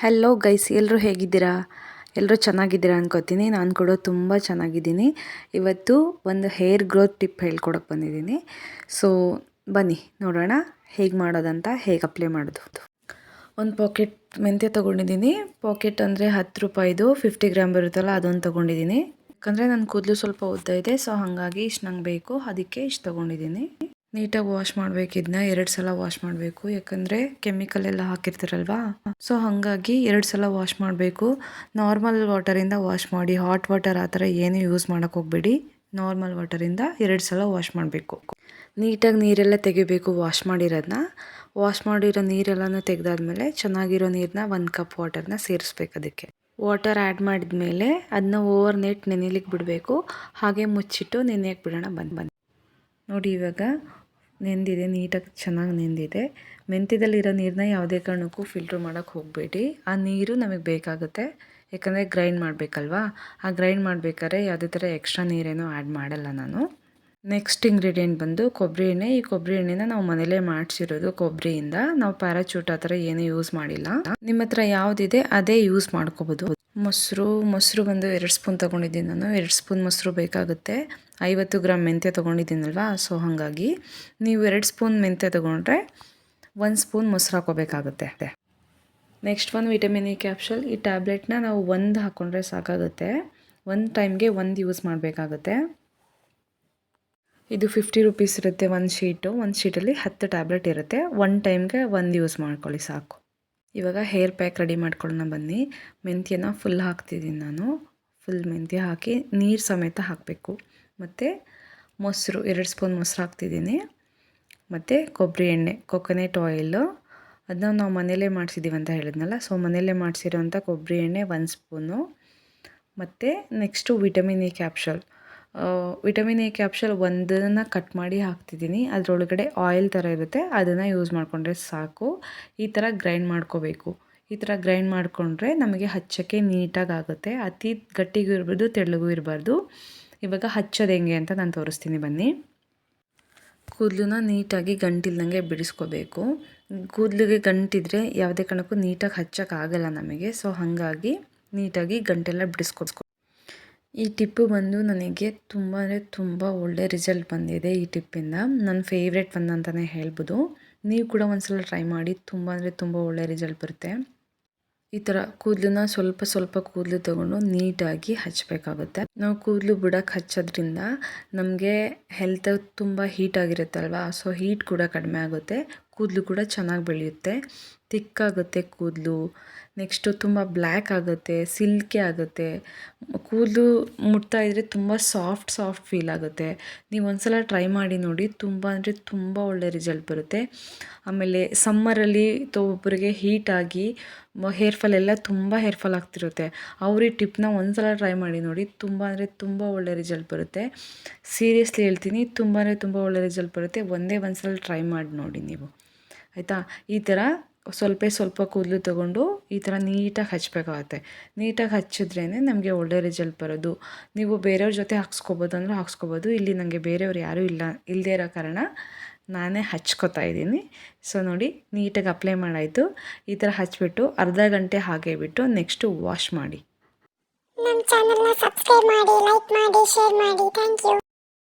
Hello guys ಎಲ್ಲರೂ ಹೇಗಿದ್ದೀರಾ? ಎಲ್ಲರೂ ಚೆನ್ನಾಗಿದ್ದೀರಾ ಅನ್ಕೋತೀನಿ. ನಾನು ಕೂಡ ತುಂಬ ಚೆನ್ನಾಗಿದ್ದೀನಿ. ಇವತ್ತು ಒಂದು ಹೇರ್ ಗ್ರೋತ್ ಟಿಪ್ ಹೇಳ್ಕೊಡಕ್ಕೆ ಬಂದಿದ್ದೀನಿ. ಸೊ ಬನ್ನಿ, ನೋಡೋಣ ಹೇಗೆ ಮಾಡೋದಂತ, ಹೇಗೆ ಅಪ್ಲೈ ಮಾಡೋದು ಒಂದು ಪಾಕೆಟ್ ಮೆಂತ್ಯ ತೊಗೊಂಡಿದ್ದೀನಿ. ಪಾಕೆಟ್ ಅಂದರೆ ಹತ್ತು ರೂಪಾಯಿದು ಫಿಫ್ಟಿ ಗ್ರಾಮ್ ಬರುತ್ತಲ್ಲ, ಅದೊಂದು ತೊಗೊಂಡಿದ್ದೀನಿ. ಯಾಕಂದರೆ ನನ್ನ ಕೂದಲು ಸ್ವಲ್ಪ ಉದ್ದ ಇದೆ ಸೊ ಹಾಗಾಗಿ ಇಷ್ಟು ನಂಗೆ ಬೇಕು, ಅದಕ್ಕೆ ಇಷ್ಟು ತೊಗೊಂಡಿದ್ದೀನಿ. ನೀಟಾಗಿ ವಾಶ್ ಮಾಡಬೇಕಿದ್ನ ಎರಡು ಸಲ ವಾಶ್ ಮಾಡಬೇಕು. ಯಾಕಂದರೆ ಕೆಮಿಕಲ್ ಎಲ್ಲ ಹಾಕಿರ್ತೀರಲ್ವಾ? ಸೊ ಹಾಗಾಗಿ ಎರಡು ಸಲ ವಾಶ್ ಮಾಡಬೇಕು. ನಾರ್ಮಲ್ ವಾಟರಿಂದ ವಾಶ್ ಮಾಡಿ ಹಾಟ್ ವಾಟರ್ ಆ ಥರ ಏನೂ ಯೂಸ್ ಮಾಡೋಕ್ಕೆ ಹೋಗಬೇಡಿ. ನಾರ್ಮಲ್ ವಾಟರಿಂದ ಎರಡು ಸಲ ವಾಶ್ ಮಾಡಬೇಕು. ನೀಟಾಗಿ ನೀರೆಲ್ಲ ತೆಗಿಬೇಕು ವಾಶ್ ಮಾಡಿರೋದನ್ನ ವಾಶ್ ಮಾಡಿರೋ ನೀರೆಲ್ಲನೂ ತೆಗೆದಾದ್ಮೇಲೆ ಚೆನ್ನಾಗಿರೋ ನೀರನ್ನ ಒಂದು ಕಪ್ ವಾಟರ್ನ ಸೇರಿಸ್ಬೇಕು ಅದಕ್ಕೆ. ವಾಟರ್ ಆ್ಯಡ್ ಮಾಡಿದ್ಮೇಲೆ ಅದನ್ನ ಓವರ್ ನೈಟ್ ನೆನೆಲಿಕ್ಕೆ ಬಿಡಬೇಕು. ಹಾಗೆ ಮುಚ್ಚಿಟ್ಟು ನೆನೆಯಕ್ಕೆ ಬಿಡೋಣ ಬಂದು ಬಂದು ನೋಡಿ ಇವಾಗ ನೆಂದಿದೆ, ನೀಟಾಗಿ ಚೆನ್ನಾಗಿ ನೆಂದಿದೆ. ಮೆಂತ್ಯದಲ್ಲಿರೋ ನೀರನ್ನ ಯಾವುದೇ ಕಾರಣಕ್ಕೂ ಫಿಲ್ಟ್ರ್ ಮಾಡೋಕ್ಕೆ ಹೋಗಬೇಡಿ. ಆ ನೀರು ನಮಗೆ ಬೇಕಾಗುತ್ತೆ. ಯಾಕಂದರೆ ಗ್ರೈಂಡ್ ಮಾಡಬೇಕಲ್ವಾ? ಆ ಗ್ರೈಂಡ್ ಮಾಡಬೇಕಾದ್ರೆ ಯಾವುದೇ ಥರ ಎಕ್ಸ್ಟ್ರಾ ನೀರೇನೂ ಆ್ಯಡ್ ಮಾಡಲ್ಲ ನಾನು. ನೆಕ್ಸ್ಟ್ ಇಂಗ್ರೀಡಿಯೆಂಟ್ ಬಂದು ಕೊಬ್ಬರಿ ಎಣ್ಣೆ. ಈ ಕೊಬ್ಬರಿ ಎಣ್ಣೆನ ನಾವು ಮನೇಲೇ ಮಾಡಿಸಿರೋದು ಕೊಬ್ಬರಿಯಿಂದ. ನಾವು ಪ್ಯಾರಾಚೂಟ್ ಆ ಥರ ಏನೂ ಯೂಸ್ ಮಾಡಿಲ್ಲ. ನಿಮ್ಮ ಹತ್ರ ಯಾವುದಿದೆ ಅದೇ ಯೂಸ್ ಮಾಡ್ಕೋಬೋದು. ಮೊಸರು ಮೊಸರು ಬಂದು ಎರಡು ಸ್ಪೂನ್ ತೊಗೊಂಡಿದ್ದೀನಿ ನಾನು. ಎರಡು ಸ್ಪೂನ್ ಮೊಸರು ಬೇಕಾಗುತ್ತೆ. ಐವತ್ತು ಗ್ರಾಮ್ ಮೆಂತ್ಯ ತೊಗೊಂಡಿದ್ದೀನಲ್ವಾ? ಸೊ, ಹಾಗಾಗಿ ನೀವು ಎರಡು ಸ್ಪೂನ್ ಮೆಂತ್ಯ ತೊಗೊಂಡ್ರೆ ಒಂದು ಸ್ಪೂನ್ ಮೊಸರು ಹಾಕೋಬೇಕಾಗುತ್ತೆ ನೆಕ್ಸ್ಟ್ ಒಂದು ವಿಟಮಿನ್ ಇ ಕ್ಯಾಪ್ಸುಲ್. ಈ ಟ್ಯಾಬ್ಲೆಟ್ನ ನಾವು ಒಂದು ಹಾಕ್ಕೊಂಡ್ರೆ ಸಾಕಾಗುತ್ತೆ. ಒಂದು ಟೈಮ್ಗೆ ಒಂದು ಯೂಸ್ ಮಾಡಬೇಕಾಗುತ್ತೆ. ಇದು ಫಿಫ್ಟಿ ರುಪೀಸ್ ಇರುತ್ತೆ ಒಂದು ಶೀಟು. ಒಂದು ಶೀಟಲ್ಲಿ ಹತ್ತು ಟ್ಯಾಬ್ಲೆಟ್ ಇರುತ್ತೆ. ಒನ್ ಟೈಮ್ಗೆ ಒಂದು ಯೂಸ್ ಮಾಡ್ಕೊಳ್ಳಿ ಸಾಕು. ಇವಾಗ ಹೇರ್ ಪ್ಯಾಕ್ ರೆಡಿ ಮಾಡ್ಕೊಳ್ಳೋಣ ಬನ್ನಿ. ಮೆಂತ್ಯನ ಫುಲ್ ಹಾಕ್ತಿದ್ದೀನಿ ನಾನು. ಫುಲ್ ಮೆಂತ್ಯ ಹಾಕಿ ನೀರು ಸಮೇತ ಹಾಕಬೇಕು. ಮತ್ತು ಮೊಸರು, ಎರಡು ಸ್ಪೂನ್ ಮೊಸರು ಹಾಕ್ತಿದ್ದೀನಿ. ಮತ್ತು ಕೊಬ್ಬರಿ ಎಣ್ಣೆ ಕೊಕೊನೆಟ್ ಆಯಿಲು ಅದನ್ನ ನಾವು ಮನೆಯಲ್ಲೇ ಮಾಡಿಸಿದ್ದೀವಿ ಅಂತ ಹೇಳಿದ್ನಲ್ಲ ಸೊ ಮನೆಯಲ್ಲೇ ಮಾಡಿಸಿರೋಂಥ ಕೊಬ್ಬರಿ ಎಣ್ಣೆ ಒಂದು ಸ್ಪೂನು. ಮತ್ತು next vitamin E capsule vitamin A capsule ಒಂದನ್ನು ಕಟ್ ಮಾಡಿ ಹಾಕ್ತಿದ್ದೀನಿ. ಅದರೊಳಗಡೆ ಆಯಿಲ್ ಥರ ಇರುತ್ತೆ. ಅದನ್ನು ಯೂಸ್ ಮಾಡಿಕೊಂಡ್ರೆ ಸಾಕು. ಈ ಥರ ಗ್ರೈಂಡ್ ಮಾಡ್ಕೋಬೇಕು. ಈ ಥರ ಗ್ರೈಂಡ್ ಮಾಡಿಕೊಂಡ್ರೆ ನಮಗೆ ಹಚ್ಚೋಕ್ಕೆ ನೀಟಾಗಿ ಆಗುತ್ತೆ. ಅತಿ ಗಟ್ಟಿಗೂ ಇರ್ಬೋದು ತೆಳ್ಳಗೂ ಇರಬಾರ್ದು. ಇವಾಗ ಹಚ್ಚೋದು ಹೆಂಗೆ ಅಂತ ನಾನು ತೋರಿಸ್ತೀನಿ ಬನ್ನಿ. ಕೂದಲನ್ನ ನೀಟಾಗಿ ಗಂಟಿಲ್ದಂಗೆ ಬಿಡಿಸ್ಕೋಬೇಕು. ಕೂದಲಿಗೆ ಗಂಟಿದ್ರೆ ಯಾವುದೇ ಕಾರಣಕ್ಕೂ ನೀಟಾಗಿ ಹಚ್ಚೋಕ್ಕಾಗಲ್ಲ ನಮಗೆ. ಸೊ ಹಾಗಾಗಿ ನೀಟಾಗಿ ಗಂಟೆಲ್ಲ ಬಿಡಿಸ್ಕೊಬೇಕು ಈ ಟಿಪ್ಪು ಬಂದು ನನಗೆ ತುಂಬ ಅಂದರೆ ತುಂಬ ಒಳ್ಳೆ ರಿಸಲ್ಟ್ ಬಂದಿದೆ ಈ ಟಿಪ್ಪಿಂದ. ನನ್ನ ಫೇವ್ರೆಟ್ ಒನ್ ಅಂತಲೇ ಹೇಳ್ಬೋದು. ನೀವು ಕೂಡ ಒಂದ್ಸಲ ಟ್ರೈ ಮಾಡಿ ತುಂಬ ಅಂದರೆ ತುಂಬ ಒಳ್ಳೆ ರಿಸಲ್ಟ್ ಬರುತ್ತೆ. ಈ ಥರ ಕೂದಲನ್ನ ಸ್ವಲ್ಪ ಸ್ವಲ್ಪ ಕೂದಲು ತಗೊಂಡು ನೀಟಾಗಿ ಹಚ್ಚಬೇಕಾಗುತ್ತೆ ನಾವು ಕೂದಲು ಬುಡಕ್ಕೆ ಹಚ್ಚೋದ್ರಿಂದ ನಮಗೆ ಹೆಲ್ತ್ ತುಂಬ ಹೀಟ್ ಆಗಿರುತ್ತಲ್ವಾ? ಸೊ ಹೀಟ್ ಕೂಡ ಕಡಿಮೆ ಆಗುತ್ತೆ. ಕೂದಲು ಕೂಡ ಚೆನ್ನಾಗಿ ಬೆಳೆಯುತ್ತೆ. ತಿಕ್ಕಾಗುತ್ತೆ ಕೂದಲು. ನೆಕ್ಸ್ಟು ತುಂಬ ಬ್ಲ್ಯಾಕ್ ಆಗುತ್ತೆ ಸಿಲ್ಕಿ ಆಗುತ್ತೆ. ಕೂದಲು ಮುಟ್ತಾ ಇದ್ದರೆ ತುಂಬ ಸಾಫ್ಟ್ ಸಾಫ್ಟ್ ಫೀಲ್ ಆಗುತ್ತೆ. ನೀವು ಒಂದ್ಸಲ ಟ್ರೈ ಮಾಡಿ ನೋಡಿ, ತುಂಬ ಅಂದರೆ ತುಂಬ ಒಳ್ಳೆ ರಿಸಲ್ಟ್ ಬರುತ್ತೆ. ಆಮೇಲೆ ಸಮ್ಮರಲ್ಲಿ ಒಬ್ಬರಿಗೆ ಹೀಟಾಗಿ ಹೇರ್ ಫಾಲ್ ಎಲ್ಲ ತುಂಬ ಹೇರ್ ಫಾಲ್ ಆಗ್ತಿರುತ್ತೆ. ಅವ್ರ ಈ ಟಿಪ್ನ ಒಂದ್ಸಲ ಟ್ರೈ ಮಾಡಿ ನೋಡಿ, ತುಂಬ ಅಂದರೆ ತುಂಬ ಒಳ್ಳೆ ರಿಸಲ್ಟ್ ಬರುತ್ತೆ. ಸೀರಿಯಸ್ಲಿ ಹೇಳ್ತೀನಿ, ತುಂಬ ಅಂದರೆ ತುಂಬ ಒಳ್ಳೆ ರಿಸಲ್ಟ್ ಬರುತ್ತೆ. ಒಂದೇ ಒಂದು ಸಲ ಟ್ರೈ ಮಾಡಿ ನೋಡಿ ನೀವು. ಆಯಿತಾ? ಈ ಥರ ಸ್ವಲ್ಪ ಸ್ವಲ್ಪ ಕೂದಲು ತೊಗೊಂಡು ಈ ಥರ ನೀಟಾಗಿ ಹಚ್ಚಬೇಕಾಗತ್ತೆ ನೀಟಾಗಿ ಹಚ್ಚಿದ್ರೇ ನಮಗೆ ಒಳ್ಳೆ ರಿಸಲ್ಟ್ ಬರೋದು. ನೀವು ಬೇರೆಯವ್ರ ಜೊತೆ ಹಾಕ್ಸ್ಕೋಬೋದು ಅಂದರೆ ಹಾಕ್ಸ್ಕೋಬೋದು. ಇಲ್ಲಿ ನನಗೆ ಬೇರೆಯವ್ರು ಯಾರೂ ಇಲ್ಲ ಇಲ್ಲದೇ ಇರೋ ಕಾರಣ ನಾನೇ ಹಚ್ಕೋತಾ ಇದ್ದೀನಿ. ಸೊ ನೋಡಿ, ನೀಟಾಗಿ ಅಪ್ಲೈ ಮಾಡಾಯಿತು. ಈ ಥರ ಹಚ್ಬಿಟ್ಟು ಅರ್ಧ ಗಂಟೆ ಹಾಗೆ ಬಿಟ್ಟು ನೆಕ್ಸ್ಟು ವಾಶ್ ಮಾಡಿ. ನಮ್ಮ ಚಾನಲ್ನ ಸಬ್ಸ್ಕ್ರೈಬ್ ಮಾಡಿ ಲೈಕ್ ಮಾಡಿ ಶೇರ್ ಮಾಡಿ. Thank you